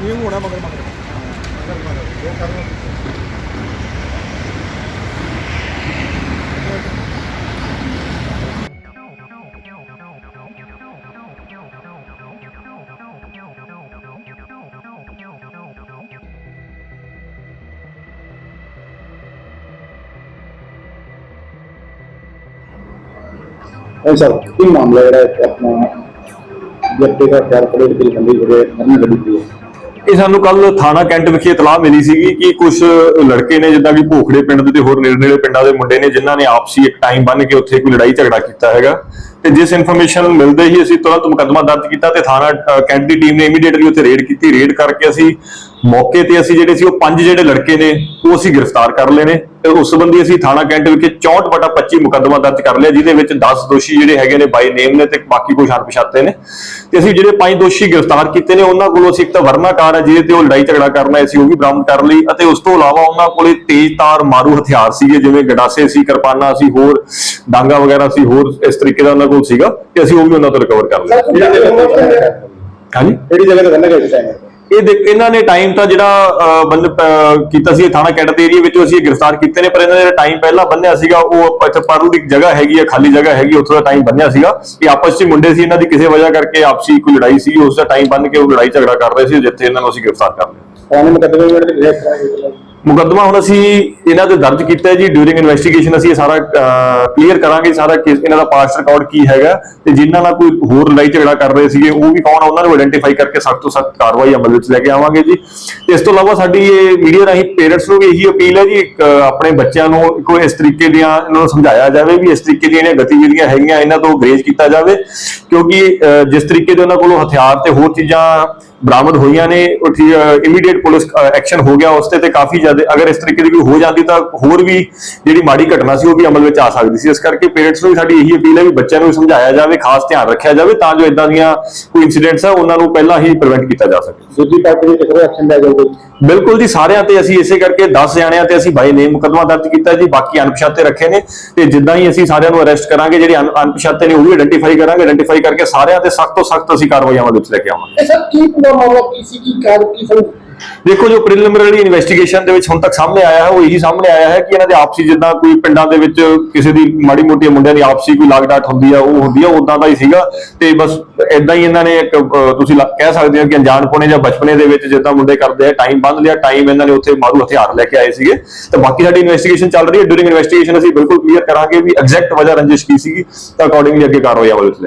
നീ കൂടെ മകൻ മകൻ ਇਹ ਸਰ ਕੀ ਮਾਮਲਾ ਜਿਹੜਾ ਹੈ ਆਪਣਾ ਜੱਟੇ ਦਾ ਕਾਰਪੋਰੇਟ ਦੀ ਬੰਦੀ ਜਿਹੜੇ ਮਰਨ ਗੱਡੀ ਦੀ ਇਹ ਸਾਨੂੰ ਕੱਲ ਥਾਣਾ ਕੈਂਟ ਵਿਖੇ ਇਤਲਾਹ ਮਿਲੀ ਸੀਗੀ ਕਿ ਕੁਝ ਲੜਕੇ ਨੇ ਜਿੱਦਾਂ ਕਿ ਭੋਖੜੇ ਪਿੰਡ ਦੇ ਤੇ ਹੋਰ ਨੇੜੇ ਨੇੜੇ ਪਿੰਡਾਂ ਦੇ ਮੁੰਡੇ ਨੇ ਜਿਨ੍ਹਾਂ ਨੇ ਆਪਸੀ ਇੱਕ ਟਾਈਮ ਬੰਨ ਕੇ ਉੱਥੇ ਕੋਈ ਲੜਾਈ ਝਗੜਾ ਕੀਤਾ ਹੈਗਾ। ਤੇ ਜਿਸ ਇਨਫੋਰਮੇਸ਼ਨ ਮਿਲਦੇ ਹੀ ਅਸੀਂ ਤੁਰੰਤ ਮੁਕੱਦਮਾ ਦਰਜ ਕੀਤਾ ਤੇ ਥਾਣਾ ਅ, ਕੈਂਟ ਦੀ ਟੀਮ ਨੇ ਇਮੀਡੀਏਟਲੀ ਉੱਥੇ ਰੇਡ ਕੀਤੀ। ਰੇਡ ਕਰਕੇ ਅਸੀਂ ਮੌਕੇ ਤੇ ਅਸੀਂ ਜਿਹੜੇ ਸੀ ਉਹ ਪੰਜ ਜਿਹੜੇ ਲੜਕੇ ਨੇ ਉਹ ਅਸੀਂ ਗ੍ਰਿਫਤਾਰ ਕਰ ਲਏ ਨੇ ਤੇ ਉਸ ਸੰਬੰਧੀ ਅਸੀਂ ਥਾਣਾ ਕੈਂਟ ਵਿਖੇ 64 ਬਟਾ 25 ਮੁਕੱਦਮਾ ਦਰਜ ਕਰ ਲਿਆ ਜਿਹਦੇ ਵਿੱਚ 10 ਦੋਸ਼ੀ ਜਿਹੜੇ ਹੈਗੇ ਨੇ ਬਾਈ ਨੇਮ ਨੇ ਤੇ ਬਾਕੀ ਕੁਝ ਅਣਪਛਾਤੇ ਨੇ। ਤੇ ਅਸੀਂ ਜਿਹੜੇ ਪੰਜ ਦੋਸ਼ੀ ਗ੍ਰਿਫਤਾਰ ਕੀਤੇ ਨੇ ਉਹਨਾਂ ਕੋਲੋਂ ਅਸੀਂ ਇੱਕ ਤਾਂ ਵਰਨਾ ਕਾਰ ਹੈ ਜਿਹਦੇ ਤੇ ਉਹ ਲੜਾਈ ਝਗੜਾ ਕਰਨਾ ਅਸੀਂ ਉਹ ਵੀ ਬਰਾਮਦ ਕਰ ਲਈ ਅਤੇ ਉਸ ਤੋਂ ਇਲਾਵਾ ਉਹਨਾਂ ਕੋਲੇ ਤੇਜ਼ ਤਾਰ ਮਾਰੂ ਹਥਿਆਰ ਸੀਗੇ ਜਿਵੇਂ ਗਡਾਸੇ ਸੀ ਕਿਰਪਾਨਾਂ ਸੀ ਹੋਰ ਡਾਂਗਾ ਵਗੈਰਾ ਸੀ ਹੋਰ ਇਸ ਤਰੀਕੇ ਦਾ ਉਹਨਾਂ ਕੋਲ ਸੀਗਾ ਤੇ ਅਸੀਂ ਉਹ ਵੀ ਉਹਨਾਂ ਤੋਂ ਰਿਕਵਰ ਕਰ ਲਿਆ। ਹਾਂਜੀ? ਕਿਹੜੀ ਜਗ੍ਹਾ ਤੇ ਗਿਆ ਟਾਈਮ ਇਹ ਦੇਖ ਇਹਨਾਂ ਨੇ ਟਾਈਮ ਤਾਂ ਜਿਹੜਾ ਅਹ, ਕੀਤਾ ਸੀ ਥਾਣਾ ਕੈਂਟ ਦੇ ਏਰੀਆ ਵਿੱਚੋਂ ਅਸੀਂ ਗ੍ਰਿਫਤਾਰ ਕੀਤੇ ਨੇ ਪਰ ਇਹਨਾਂ ਨੇ ਟਾਈਮ ਪਹਿਲਾਂ ਬੰਨਿਆ ਸੀਗਾ ਉਹ ਇੱਥੇ ਪਰੂ ਦੀ ਜਗ੍ਹਾ ਹੈਗੀ ਹੈ ਖਾਲੀ ਜਗ੍ਹਾ ਹੈਗੀ ਉੱਥੋਂ ਦਾ ਟਾਈਮ ਬੰਨਿਆ ਸੀਗਾ। ਇਹ ਆਪਸ ਵਿੱਚ ਮੁੰਡੇ ਸੀ ਇਹਨਾਂ ਦੀ ਕਿਸੇ ਵਜ੍ਹਾ ਕਰਕੇ ਆਪਸੀ ਕੋਈ ਲੜਾਈ ਸੀ ਉਸ ਦਾ ਟਾਈਮ ਬੰਨ ਕੇ ਉਹ ਲੜਾਈ ਝਗੜਾ ਕਰ ਰਹੇ ਸੀ ਜਿੱਥੇ ਇਹਨਾਂ ਨੂੰ ਅਸੀਂ ਗ੍ਰਿਫਤਾਰ ਕਰ ਲਿਆ। ਉਹਨੇ ਮੁਕੱਦਮੇ ਜਿਹੜੇ ਗ੍ਰਿਫਤਾਰ ਕਰਾਂਗੇ ਮੁਕੱਦਮਾ ਹੁਣ ਅਸੀਂ ਇਹਨਾਂ 'ਤੇ ਦਰਜ ਕੀਤਾ ਜੀ। ਡਿਊਰਿੰਗ ਇਨਵੈਸਟੀਗੇਸ਼ਨ ਅਸੀਂ ਇਹ ਸਾਰਾ ਕਲੀਅਰ ਕਰਾਂਗੇ। ਸਾਰਾ ਕੇਸ ਇਹਨਾਂ ਦਾ ਪਾਸਟ ਰਿਕਾਰਡ ਕੀ ਹੈਗਾ ਤੇ ਜਿਨ੍ਹਾਂ ਨਾਲ ਕੋਈ ਹੋਰ ਲੜਾਈ ਝਗੜਾ ਕਰ ਰਹੇ ਸੀਗੇ, ਉਹ ਵੀ ਕੌਣ ਆ, ਉਹਨਾਂ ਨੂੰ ਆਇਡੈਂਟੀਫਾਈ ਕਰਕੇ ਸਖਤ ਤੋਂ ਸਖਤ ਕਾਰਵਾਈ ਅਮਲ ਵਿੱਚ ਲੈ ਕੇ ਆਵਾਂਗੇ ਜੀ। ਤੇ ਇਸ ਤੋਂ ਇਲਾਵਾ ਸਾਡੀ ਇਹ ਮੀਡੀਆ ਰਾਹੀਂ ਪੇਰੈਂਟਸ ਨੂੰ ਵੀ ਇਹੀ ਅਪੀਲ ਹੈ ਜੀ ਆਪਣੇ ਬੱਚਿਆਂ ਨੂੰ ਕੋਈ ਇਸ ਤਰੀਕੇ ਦੀਆਂ ਇਹਨਾਂ ਨੂੰ ਸਮਝਾਇਆ ਜਾਵੇ ਵੀ ਇਸ ਤਰੀਕੇ ਦੀਆਂ ਜਿਹੜੀਆਂ ਗਤੀਵਿਧੀਆਂ ਹੈਗੀਆਂ, ਇਹਨਾਂ ਤੋਂ ਗਰੇਜ ਕੀਤਾ ਜਾਵੇ। ਕਿਉਂਕਿ ਜਿਸ ਤਰੀਕੇ ਦੇ ਉਹਨਾਂ ਕੋਲੋਂ ਹਥਿਆਰ ਤੇ ਹੋਰ ਚੀਜ਼ਾਂ ਬਰਾਮਦ ਹੋਈਆਂ ਨੇ ਇਮੀਡੀਏਟ ਪੁਲਿਸ ਐਕਸ਼ਨ ਹੋ ਗਿਆ ਉਸ ਤੇ ਤੇ ਕਾਫੀ ਜ਼ਿਆਦਾ, ਅਗਰ ਇਸ ਤਰੀਕੇ ਦੀ ਕੋਈ ਹੋ ਜਾਂਦੀ ਤਾਂ ਹੋਰ ਵੀ ਜਿਹੜੀ ਮਾੜੀ ਘਟਨਾ ਸੀ ਉਹ ਵੀ ਅਮਲ ਵਿੱਚ ਆ ਸਕਦੀ ਸੀ। ਇਸ ਕਰਕੇ ਪੇਰੈਂਟਸ ਨੂੰ ਵੀ ਸਾਡੀ ਇਹੀ ਅਪੀਲ ਹੈ ਵੀ ਬੱਚਿਆਂ ਨੂੰ ਸਮਝਾਇਆ ਜਾਵੇ, ਖਾਸ ਧਿਆਨ ਰੱਖਿਆ ਜਾਵੇ ਤਾਂ ਜੋ ਇਦਾਂ ਦੀਆਂ ਕੋਈ ਇਨਸੀਡੈਂਟਸ ਆ, ਉਹਨਾਂ ਨੂੰ ਪਹਿਲਾਂ ਹੀ ਪ੍ਰੀਵੈਂਟ ਕੀਤਾ ਜਾ ਸਕੇ। ਦੂਜੀ ਪਾਰਟੀ ਦੇ ਕਿਹੜਾ ਐਕਸ਼ਨ ਲਿਆ ਜਾਊਗਾ ਬਿਲਕੁਲ ਜੀ, ਸਾਰਿਆਂ ਤੇ ਅਸੀਂ ਇਸੇ ਕਰਕੇ 10 ਜਾਣਿਆਂ ਤੇ ਅਸੀਂ ਬਾਈ ਨੇਮ ਮੁਕੱਦਮਾ ਦਰਜ ਕੀਤਾ ਜੀ, ਬਾਕੀ ਅਣਪਛਾਤੇ ਰੱਖੇ ਨੇ ਤੇ ਜਿੱਦਾਂ ਹੀ ਅਸੀਂ ਸਾਰਿਆਂ ਨੂੰ ਅਰੈਸਟ ਕਰਾਂਗੇ, ਜਿਹੜੇ ਅਣ- ਅਣਪਛਾਤੇ ਨੇ ਉਹ ਵੀ ਆਇਡੈਂਟੀਫਾਈ ਕਰਾਂਗੇ ਆਇਡੈਂਟੀਫਾਈ ਕਰਕੇ ਸਾਰਿਆਂ ਤੇ ਸਖਤ ਤੋਂ ਸਖਤ ਅਸੀਂ ਕਾਰਵਾਈ ਅਮਲ ਵਿੱਚ ਲੈ ਕੇ ਆਵਾਂਗੇ। ਸਰ, ਕੀ ਪੂਰਾ ਮਾਮਲਾ, ਕੀ ਸੀ, ਕੀ ਕਾਰ ਕੀ ਸਰ? ਦੇਖੋ ਜੋ ਪ੍ਰੀਲਿਮਿਨਰੀ ਇਨਵੈਸਟੀਗੇਸ਼ਨ ਦੇ ਵਿੱਚ ਹੁਣ ਤੱਕ ਸਾਹਮਣੇ ਆਇਆ ਹੈ, ਉਹ ਇਹੀ ਸਾਹਮਣੇ ਆਇਆ ਹੈ ਕਿ ਇਹਨਾਂ ਦੇ ਆਪਸੀ ਜਿੱਦਾਂ ਕੋਈ ਪਿੰਡਾਂ ਦੇ ਵਿੱਚ ਕਿਸੇ ਦੀ ਮਾੜੀ ਮੋਟੀ ਮੁੰਡਿਆਂ ਦੀ ਆਪਸੀ ਕੋਈ ਲਾਗਡਾਟ ਹੁੰਦੀ ਆ, ਉਹ ਹੁੰਦੀ ਆ ਉਦਾਂ ਦਾ ਹੀ ਸੀਗਾ। ਤੇ ਬਸ ਇਦਾਂ ਹੀ ਇਹਨਾਂ ਨੇ ਇੱਕ ਤੁਸੀਂ ਕਹਿ ਸਕਦੇ ਹੋ ਕਿ ਅਣਜਾਣਪੁਣੇ ਜਾਂ ਬਚਪਨੇ ਦੇ ਵਿੱਚ ਜਿੱਦਾਂ ਮੁੰਡੇ ਕਰਦੇ ਆ ਟਾਈਮ ਬੰਦ ਲਿਆ ਟਾਈਮ ਇਹਨਾਂ ਨੇ ਉੱਥੇ ਮਾਰੂ ਹਥਿਆਰ ਲੈ ਕੇ ਆਏ ਸੀਗੇ। ਤੇ ਬਾਕੀ ਸਾਡੀ ਇਨਵੈਸਟੀਗੇਸ਼ਨ ਚੱਲ ਰਹੀ ਹੈ। ਡਿਊਰਿੰਗ ਇਨਵੈਸਟੀਗੇਸ਼ਨ ਅਸੀਂ ਬਿਲਕੁਲ ਕਲੀਅਰ ਕਰਾਂਗੇ ਵੀ ਐਗਜ਼ੈਕਟ ਵਜ੍ਹਾ ਰੰਜਿਸ਼ ਕੀ ਸੀਗੀ, ਤਾਂ ਅਕੋਰਡਿੰਗਲੀ ਅੱਗੇ ਕਾਰਵਾਈ ਅਮਲ ਵਿੱਚ